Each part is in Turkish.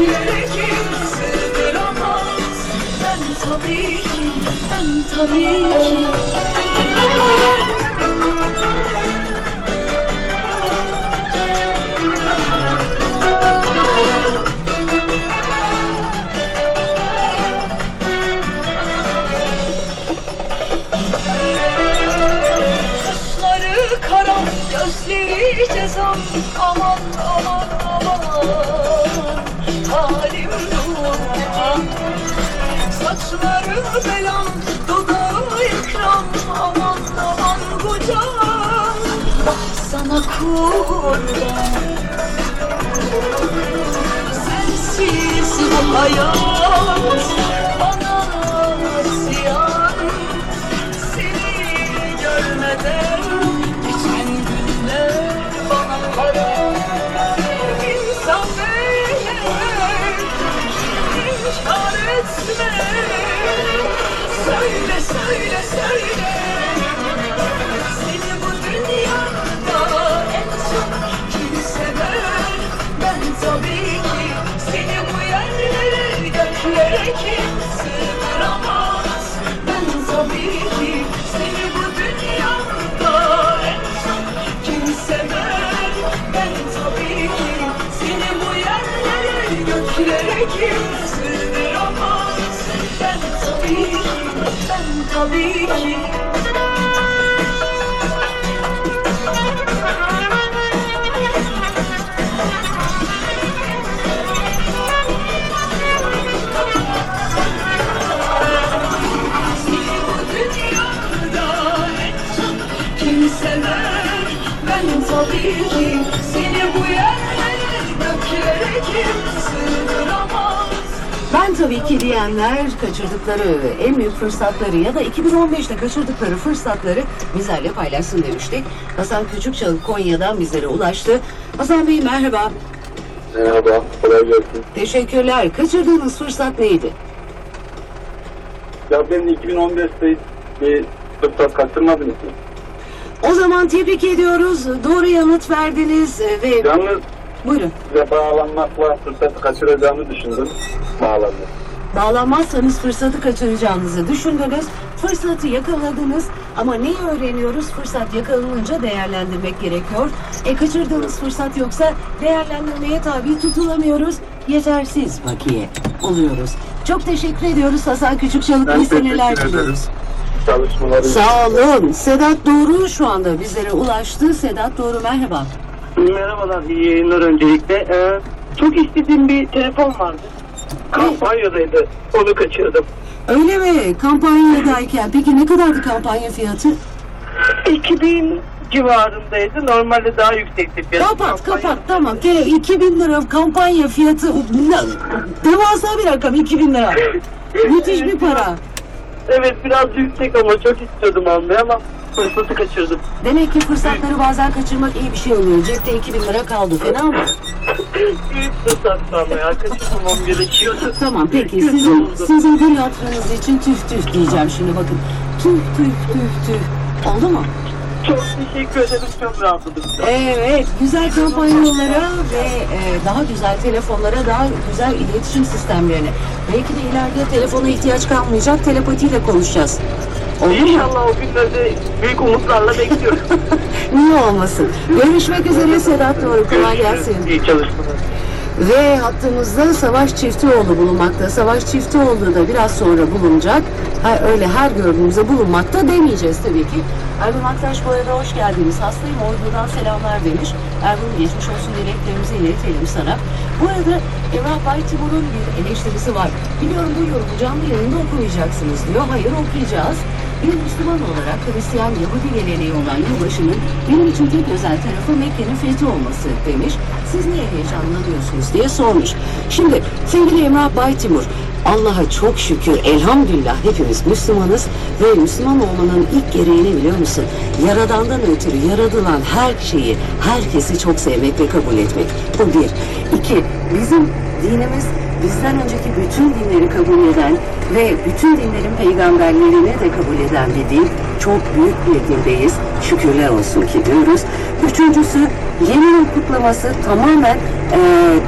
yerlere göklere kim sığdıramaz Ben tabii ki ben tabii ki. Gözleri cezam. Aman aman aman Halim duman Saçları belam, dudağı ikram Aman aman kocam Bak sana kurban Sensiz bu hayat Söyle söyle söyle. Seni bu dünyada en çok kim sever? Ben tabii ki seni bu yerlere göklere kim sığdıramaz? Ben tabii ki seni bu dünyada en çok kim sever? Ben tabii ki seni bu yerlere göklere kim sığdıramaz? Ben tabii tabii ki. Seni bu dünyada en çok kim sever Ben tabii ki tabii ki diyenler kaçırdıkları en büyük fırsatları ya da 2015'te kaçırdıkları fırsatları bizlerle paylaşsın demiştik. Hasan Küçükçalı Konya'dan bizlere ulaştı. Hasan Bey merhaba. Merhaba, kolay gelsin. Teşekkürler. Kaçırdığınız fırsat neydi? Ya ben 2015'te bir fırsat kaçırmadım ki. O zaman tebrik ediyoruz. Doğru yanıt verdiniz ve Yalnız buyurun. size bağlanmakla fırsatı kaçıracağımı düşündüm. Bağlandım. Bağlanmazsanız fırsatı kaçıracağınızı düşündünüz. Fırsatı yakaladınız ama neyi öğreniyoruz? Fırsat yakalanınca değerlendirmek gerekiyor. E kaçırdığınız fırsat yoksa değerlendirmeye tabi tutulamıyoruz. Yetersiz bakiye oluyoruz. Çok teşekkür ediyoruz Hasan Küçükçalık. Ben İyi seneler teşekkür diliyoruz. Çalışmaları Sağ olun. Sedat Doğru şu anda bizlere ulaştı. Sedat Doğru merhaba. Merhabalar, iyi yayınlar öncelikle. Ee, çok istediğim bir telefon vardı. Kampanyadaydı, onu kaçırdım. Öyle mi? Kampanyadayken peki ne kadardı kampanya fiyatı? 2000 civarındaydı, normalde daha yüksekti fiyat. Kapat Kampanya- kapat tamam. Kere 2000 lira kampanya fiyatı devasa bir rakam 2000 lira. Müthiş bir para. Evet, biraz yüksek ama çok istiyordum almayı ama fırsatı kaçırdım. Demek ki fırsatları bazen kaçırmak iyi bir şey oluyor. Cepte 2000 lira kaldı fena mı? Büyük fırsat ama ya, kaçırmamam gerekiyordu. Tamam peki Kötü sizin, oldu. sizin gül hatırınız için tüh tüh diyeceğim şimdi bakın. Tüh tüh tüh tüh. Oldu mu? Çok teşekkür ederim, çok rahatladım. Evet, güzel kampanyalara ve e, daha güzel telefonlara, daha güzel iletişim sistemlerine. Belki de ileride telefona ihtiyaç kalmayacak, telepatiyle konuşacağız. Olur mu? İnşallah o günlerde büyük umutlarla bekliyorum. Niye olmasın? Görüşmek üzere Sedat Doğru. Kolay gelsin. İyi çalışmalar. Ve hattımızda Savaş Çiftioğlu bulunmakta. Savaş Çiftioğlu da biraz sonra bulunacak. Ha, öyle her gördüğümüzde bulunmakta demeyeceğiz tabii ki. Ergun Aktaş bu arada hoş geldiniz. Hastayım Ordu'dan selamlar demiş. Ergun geçmiş olsun dileklerimizi iletelim sana. Bu arada Emrah Baytimur'un bir eleştirisi var. Biliyorum bu yorumu canlı yayında okumayacaksınız diyor. Hayır okuyacağız. Bir Müslüman olarak Hristiyan Yahudi geleneği olan yılbaşının benim için tek özel tarafı Mekke'nin fethi olması demiş. Siz niye heyecanlanıyorsunuz diye sormuş. Şimdi sevgili Emrah Baytimur Allah'a çok şükür elhamdülillah hepimiz Müslümanız ve Müslüman olmanın ilk gereğini biliyor musun? Yaradandan ötürü yaradılan her şeyi, herkesi çok sevmek ve kabul etmek. Bu bir. İki, bizim dinimiz bizden önceki bütün dinleri kabul eden ve bütün dinlerin peygamberlerini de kabul eden bir din. Çok büyük bir dindeyiz. Şükürler olsun ki diyoruz. Üçüncüsü yeni yıl kutlaması tamamen e,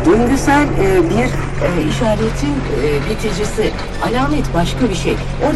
döngüsel e, bir e, işaretin e, biticisi. Alamet başka bir şey. O